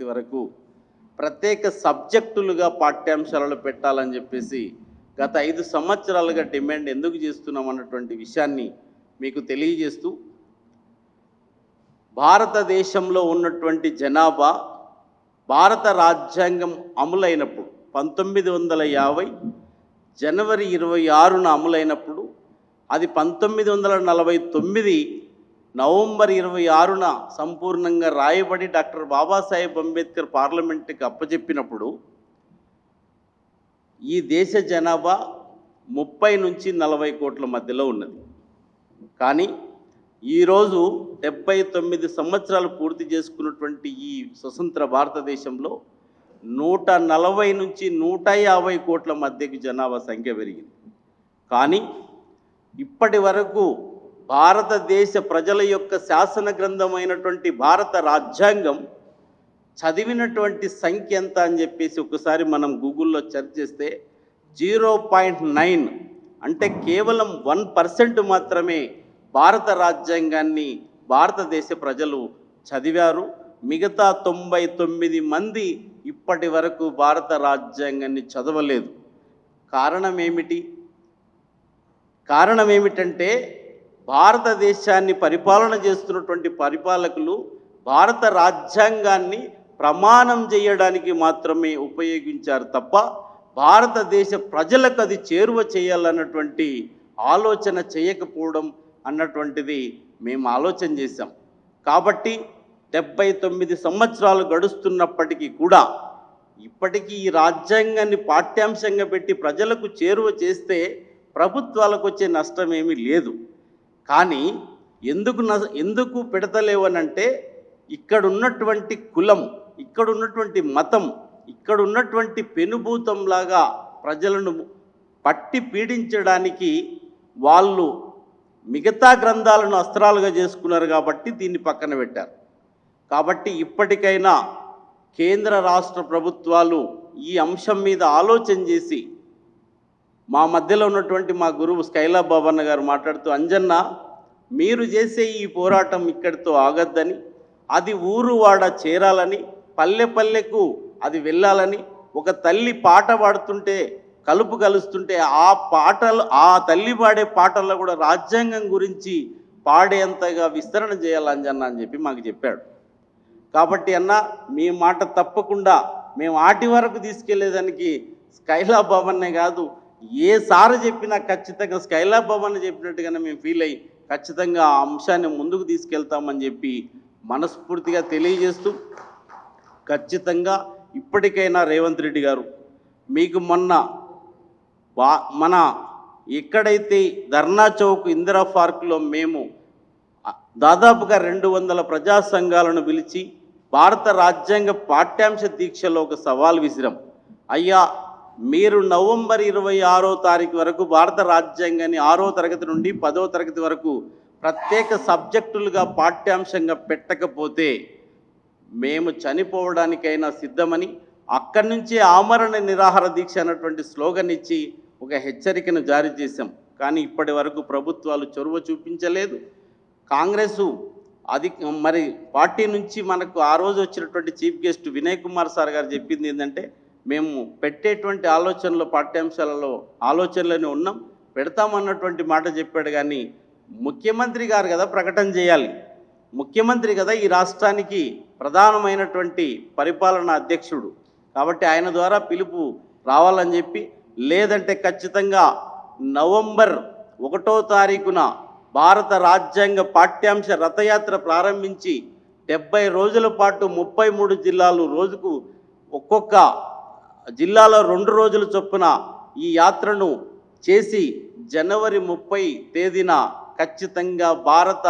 తరగతి వరకు ప్రత్యేక సబ్జెక్టులుగా పాఠ్యాంశాలలో పెట్టాలని చెప్పేసి గత ఐదు సంవత్సరాలుగా డిమాండ్ ఎందుకు చేస్తున్నాం అన్నటువంటి విషయాన్ని మీకు తెలియజేస్తూ భారతదేశంలో ఉన్నటువంటి జనాభా భారత రాజ్యాంగం అమలైనప్పుడు పంతొమ్మిది వందల యాభై జనవరి ఇరవై ఆరున అమలైనప్పుడు అది పంతొమ్మిది వందల నలభై తొమ్మిది నవంబర్ ఇరవై ఆరున సంపూర్ణంగా రాయబడి డాక్టర్ బాబాసాహెబ్ అంబేద్కర్ పార్లమెంట్కి అప్పచెప్పినప్పుడు ఈ దేశ జనాభా ముప్పై నుంచి నలభై కోట్ల మధ్యలో ఉన్నది. కానీ ఈరోజు డెబ్బై తొమ్మిది సంవత్సరాలు పూర్తి చేసుకున్నటువంటి ఈ స్వతంత్ర భారతదేశంలో నూట నలభై నుంచి నూట యాభై కోట్ల మధ్యకి జనాభా సంఖ్య పెరిగింది. కానీ ఇప్పటి వరకు భారతదేశ ప్రజల యొక్క శాసన గ్రంథమైనటువంటి భారత రాజ్యాంగం చదివినటువంటి సంఖ్య ఎంత అని చెప్పేసి ఒకసారి మనం గూగుల్లో సెర్చ్ చేస్తే జీరో పాయింట్ నైన్ అంటే కేవలం వన్ పర్సెంట్ మాత్రమే భారత రాజ్యాంగాన్ని భారతదేశ ప్రజలు చదివారు. మిగతా తొంభై తొమ్మిది మంది ఇప్పటి వరకు భారత రాజ్యాంగాన్ని చదవలేదు. కారణం ఏమిటి? కారణం ఏమిటంటే భారతదేశాన్ని పరిపాలన చేస్తున్నటువంటి పరిపాలకులు భారత రాజ్యాంగాన్ని ప్రమాణం చేయడానికి మాత్రమే ఉపయోగించారు తప్ప భారతదేశ ప్రజలకు అది చేరువ చేయాలన్నటువంటి ఆలోచన చేయకపోవడం అన్నటువంటిది మేము ఆలోచన చేశాం. కాబట్టి డెబ్బై తొమ్మిది సంవత్సరాలు గడుస్తున్నప్పటికీ కూడా ఇప్పటికీ ఈ రాజ్యాంగాన్ని పాఠ్యాంశంగా పెట్టి ప్రజలకు చేరువ చేస్తే ప్రభుత్వాలకు వచ్చే నష్టం ఏమీ లేదు. కానీ ఎందుకు న ఎందుకు పెడతలేవనంటే ఇక్కడ ఉన్నటువంటి కులం ఇక్కడ ఉన్నటువంటి మతం ఇక్కడ ఉన్నటువంటి పెనుభూతంలాగా ప్రజలను పట్టి పీడించడానికి వాళ్ళు మిగతా గ్రంథాలను అస్త్రాలుగా చేసుకున్నారు కాబట్టి దీన్ని పక్కన పెట్టారు. కాబట్టి ఇప్పటికైనా కేంద్ర రాష్ట్ర ప్రభుత్వాలు ఈ అంశం మీద ఆలోచన చేసి మా మధ్యలో ఉన్నటువంటి మా గురువు స్కైలా బాబన్న గారు మాట్లాడుతూ అంజన్న మీరు చేసే ఈ పోరాటం ఇక్కడితో ఆగద్దని అది ఊరు వాడ చేరాలని పల్లె పల్లెకు అది వెళ్ళాలని ఒక తల్లి పాట పాడుతుంటే కలుపు కలుస్తుంటే ఆ పాటలు ఆ తల్లి పాడే పాటల్లో కూడా రాజ్యాంగం గురించి పాడేంతగా విస్తరణ చేయాలంజన్న అని చెప్పి మాకు చెప్పాడు. కాబట్టి అన్న మీ మాట తప్పకుండా మేము ఆటి వరకు తీసుకెళ్ళేదానికి స్కైలా బాబన్నే కాదు ఏ సారు చెప్పినా ఖచ్చితంగా స్కైలా భవన్ చెప్పినట్టుగానే మేము ఫీల్ అయ్యి ఖచ్చితంగా ఆ అంశాన్ని ముందుకు తీసుకెళ్తామని చెప్పి మనస్ఫూర్తిగా తెలియజేస్తూ ఖచ్చితంగా ఇప్పటికైనా రేవంత్ రెడ్డి గారు మీకు మొన్న వా మన ఎక్కడైతే ధర్నా చౌక్ ఇందిరా పార్క్లో మేము దాదాపుగా రెండు వందల ప్రజా సంఘాలను పిలిచి భారత రాజ్యాంగ పాఠ్యాంశ దీక్షలో ఒక సవాల్ విసిరాం. అయ్యా మీరు నవంబర్ ఇరవై ఆరో తారీఖు వరకు భారత రాజ్యాంగాన్ని ఆరో తరగతి నుండి పదో తరగతి వరకు ప్రత్యేక సబ్జెక్టులుగా పాఠ్యాంశంగా పెట్టకపోతే మేము చనిపోవడానికైనా సిద్ధమని అక్కడి నుంచి ఆమరణ నిరాహార దీక్ష అన్నటువంటి స్లోగన్ ఇచ్చి ఒక హెచ్చరికను జారీ చేశాం. కానీ ఇప్పటి వరకు ప్రభుత్వాలు చొరవ చూపించలేదు. కాంగ్రెసు అది మరి పార్టీ నుంచి మనకు ఆ రోజు వచ్చినటువంటి chief guest Vinay Kumar sir గారు చెప్పింది ఏంటంటే మేము పెట్టేటువంటి ఆలోచనలు పాఠ్యాంశాలలో ఆలోచనలోనే ఉన్నాం. పెడతామన్నటువంటి మాట చెప్పాడు కానీ ముఖ్యమంత్రి గారు కదా ప్రకటన చేయాలి. ముఖ్యమంత్రి కదా ఈ రాష్ట్రానికి ప్రధానమైనటువంటి పరిపాలనా అధ్యక్షుడు. కాబట్టి ఆయన ద్వారా పిలుపు రావాలని చెప్పి లేదంటే ఖచ్చితంగా నవంబర్ ఒకటో తారీఖున భారత రాజ్యాంగ పాఠ్యాంశ రథయాత్ర ప్రారంభించి డెబ్బై రోజుల పాటు ముప్పై మూడు జిల్లాలు రోజుకు ఒక్కొక్క జిల్లాలో రెండు రోజుల చొప్పున ఈ యాత్రను చేసి జనవరి ముప్పై తేదీన ఖచ్చితంగా భారత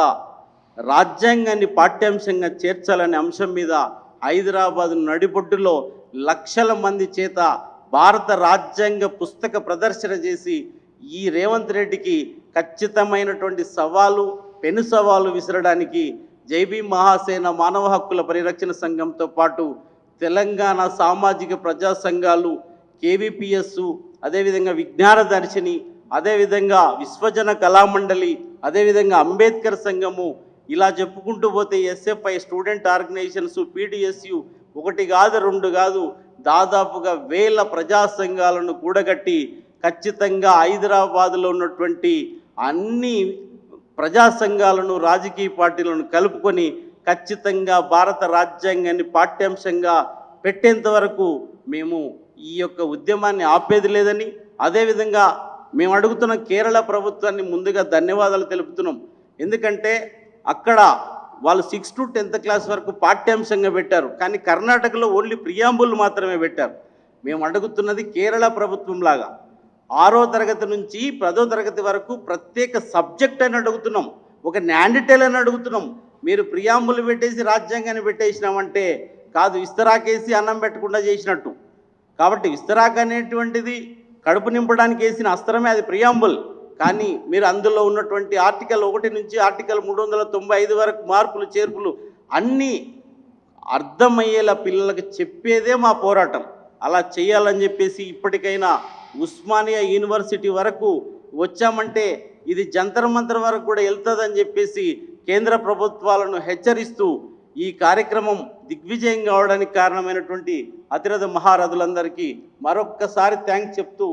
రాజ్యాంగాన్ని పాఠ్యాంశంగా చేర్చాలనే అంశం మీద హైదరాబాద్ నడిబొడ్డులో లక్షల మంది చేత భారత రాజ్యాంగ పుస్తక ప్రదర్శన చేసి ఈ రేవంత్ రెడ్డికి ఖచ్చితమైనటువంటి సవాలు పెను సవాలు విసరడానికి జైబీ మహాసేన మానవ హక్కుల పరిరక్షణ సంఘంతో పాటు తెలంగాణ సామాజిక ప్రజా సంఘాలు కేవీపీఎస్ అదేవిధంగా విజ్ఞాన దర్శిని అదేవిధంగా విశ్వజన కళామండలి అదేవిధంగా అంబేద్కర్ సంఘము ఇలా చెప్పుకుంటూ పోతే ఎస్ఎఫ్ఐ స్టూడెంట్ ఆర్గనైజేషన్స్ పీడిఎస్యు ఒకటి కాదు రెండు కాదు దాదాపుగా వేల ప్రజా సంఘాలను కూడగట్టి ఖచ్చితంగా హైదరాబాదులో ఉన్నటువంటి అన్ని ప్రజా సంఘాలను రాజకీయ పార్టీలను కలుపుకొని ఖచ్చితంగా భారత రాజ్యాంగాన్ని పాఠ్యాంశంగా పెట్టేంత వరకు మేము ఈ యొక్క ఉద్యమాన్ని ఆపేది లేదని అదేవిధంగా మేము అడుగుతున్న కేరళ ప్రభుత్వాన్ని ముందుగా ధన్యవాదాలు తెలుపుతున్నాం. ఎందుకంటే అక్కడ వాళ్ళు సిక్స్ టు టెన్త్ క్లాస్ వరకు పాఠ్యాంశంగా పెట్టారు. కానీ కర్ణాటకలో ఓన్లీ ప్రియాంబుల్ మాత్రమే పెట్టారు. మేము అడుగుతున్నది కేరళ ప్రభుత్వం లాగా ఆరో తరగతి నుంచి పదో తరగతి వరకు ప్రత్యేక సబ్జెక్ట్ అని అడుగుతున్నాం. ఒక న్యాండిటైల్ అని అడుగుతున్నాం. మీరు ప్రియాంబులు పెట్టేసి రాజ్యాంగాన్ని పెట్టేసినామంటే కాదు విస్తరాకేసి అన్నం పెట్టకుండా చేసినట్టు. కాబట్టి విస్తరాక అనేటువంటిది కడుపు నింపడానికి వేసిన అస్త్రమే అది ప్రియాంబుల్. కానీ మీరు అందులో ఉన్నటువంటి ఆర్టికల్ ఒకటి నుంచి ఆర్టికల్ మూడు వందల తొంభై ఐదు వరకు మార్పులు చేర్పులు అన్నీ అర్థమయ్యేలా పిల్లలకు చెప్పేదే మా పోరాటం. అలా చేయాలని చెప్పేసి ఇప్పటికైనా ఉస్మానియా యూనివర్సిటీ వరకు వచ్చామంటే ఇది జంతర్ మంతర్ వరకు కూడా వెళ్తుందని చెప్పేసి కేంద్ర ప్రభుత్వాలను హెచ్చరిస్తూ ఈ కార్యక్రమం దిగ్విజయం కావడానికి కారణమైనటువంటి అతిరథ మహారథులందరికీ మరొక్కసారి థ్యాంక్స్ చెప్తూ